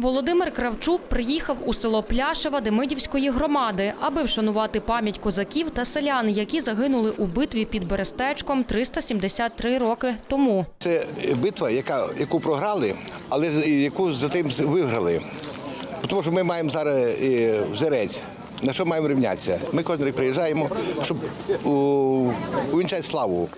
Володимир Кравчук приїхав у село Пляшева Демидівської громади, аби вшанувати пам'ять козаків та селян, які загинули у битві під Берестечком 373 роки тому. Це битва, яка, яку програли, але яку затим тим виграли. Тому що ми маємо зараз зерець. На що маємо рівнятися? Ми кожен рік приїжджаємо, щоб увінчати славу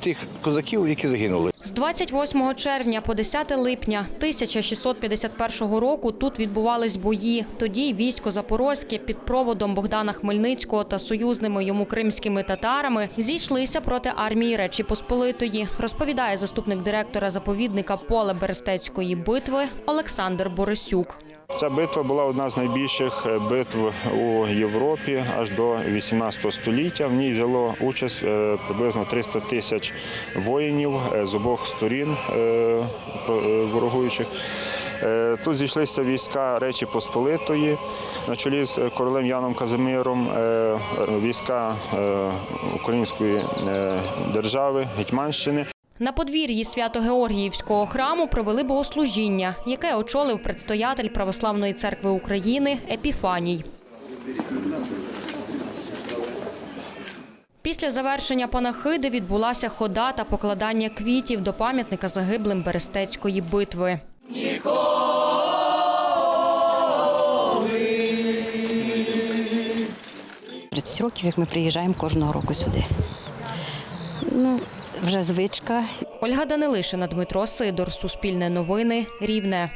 тих козаків, які загинули. З 28 червня по 10 липня 1651 року тут відбувались бої. Тоді військо Запорозьке під проводом Богдана Хмельницького та союзними йому кримськими татарами зійшлися проти армії Речі Посполитої, розповідає заступник директора заповідника Поле Берестецької битви Олександр Борисюк. Ця битва була одна з найбільших е, битв у Європі аж до 18 століття. В ній взяло участь е, приблизно 300 тисяч воїнів е, з обох сторін ворогуючих. Тут зійшлися війська Речі Посполитої на чолі з королем Яном Казимиром, війська Української держави, Гетьманщини. На подвір'ї Свято-Георгіївського храму провели богослужіння, яке очолив предстоятель Православної церкви України Епіфаній. Після завершення панахиди відбулася хода та покладання квітів до пам'ятника загиблим Берестецької битви. 30 років, як ми приїжджаємо кожного року сюди. Ну, вже звичка. Ольга Данилишина, Дмитро Сидор, Суспільне новини, Рівне.